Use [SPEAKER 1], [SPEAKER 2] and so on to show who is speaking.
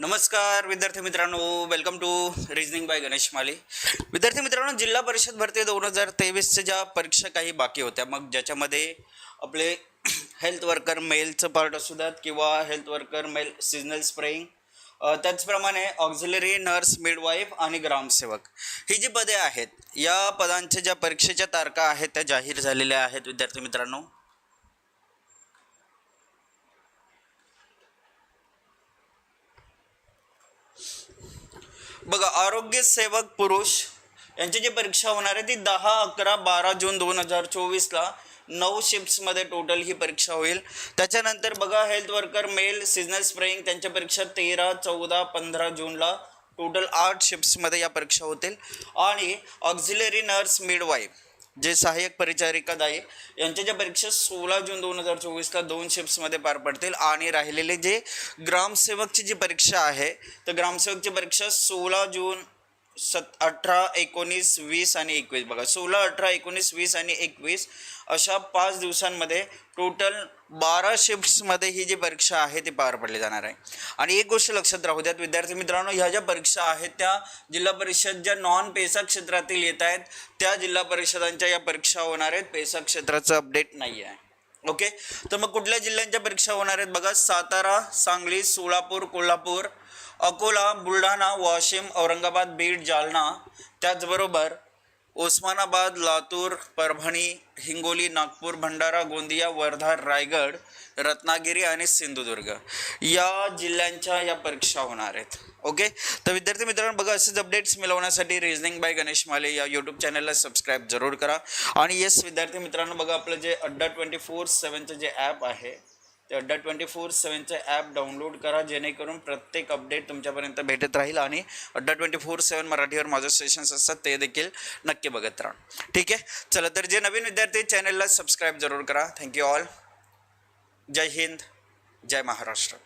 [SPEAKER 1] नमस्कार विद्यार्थी मित्रांनो. Welcome to reasoning by Ganesh Male. विद्यार्थी मित्रांनो जिल्हा परिषद भरती दोन हजार तेवीसच्या ज्या परीक्षा काही बाकी होत्या मग ज्याच्यामध्ये आपले हेल्थ वर्कर मेलचं पार्ट असू द्यात किंवा health worker male seasonal spraying त्याचप्रमाणे ऑक्झिलरी नर्स मिडवाईफ आणि ग्रामसेवक ही जी पदे आहेत या पदांच्या ज्या परीक्षेच्या तारखा आहेत त्या जाहीर झालेल्या आहेत विद्यार्थी मित्रांनो. बघा आरोग्य सेवक पुरुष यांची जी परीक्षा होणार आहे ती दहा अकरा बारा जून दोन हजार चोवीसला नऊ शिफ्ट्समध्ये टोटल ही परीक्षा होईल. त्याच्यानंतर बघा health worker male seasonal spraying त्यांच्या परीक्षा तेरा चौदा पंधरा जूनला टोटल आठ शिफ्ट्समध्ये या परीक्षा होतील. आणि ऑक्झिलरी नर्स मिडवाईफ जे सहाय्यक परिचारिका दाई यांच्या ज्या परीक्षा सोळा जून दोन हजार चोवीसला दोन शिफ्ट्समध्ये पार पडतील आणि राहिलेले जे ग्रामसेवकची जी परीक्षा आहे तर ग्रामसेवकची परीक्षा सोळा जून सत अठरा एकोणीस वीस आणि एकवीस. बघा सोळा अठरा एकोणीस वीस आणि एकवीस अशा पाच दिवसांमध्ये टोटल बारा शिफ्ट्समध्ये ही जी परीक्षा आहे ती पार पडली जाणार आहे. आणि एक गोष्ट लक्षात राहू द्यात विद्यार्थी मित्रांनो ह्या ज्या परीक्षा आहेत त्या जिल्हा परिषद ज्या नॉन पेसा क्षेत्रातील येत आहेत त्या जिल्हा परिषदांच्या या परीक्षा होणार आहेत. पेसा क्षेत्राचं अपडेट नाही आहे ओके तर मग कुठल्या जिल्ह्यांच्या परीक्षा होणार आहेत? बघा सातारा सांगली सोलापूर कोल्हापूर अकोला बुलढाणा वाशिम औरंगाबाद बीड जालना. त्याचबरोबर उस्मानाबाद लातूर परभणी हिंगोली नागपूर भंडारा गोंदिया वर्धा रायगड रत्नागिरी आणि सिंधुदुर्ग या जिल्ह्यांच्या या परीक्षा होणार आहेत. ओके तर विद्यार्थी मित्रांनो बघा असेच अपडेट्स मिळवण्यासाठी रिजनिंग बाय गणेश माले या यूट्यूब चॅनलला सबस्क्राईब जरूर करा. आणि येस विद्यार्थी मित्रांनो बघा आपलं जे अड्डा ट्वेंटी फोर सेवनचं जे ॲप आहे ते अड्डा ट्वेंटी फोर सेवनचं ॲप डाउनलोड करा जेणेकरून प्रत्येक अपडेट तुमच्यापर्यंत भेटत राहील आणि अड्डा ट्वेंटी फोर सेवन मराठीवर माझं सेशन्स असतात ते देखील नक्की बघत राहा. ठीक आहे? चला तर जे नवीन विद्यार्थी चॅनलला सबस्क्राईब जरूर करा. थँक्यू ऑल जय हिंद. जय महाराष्ट्र.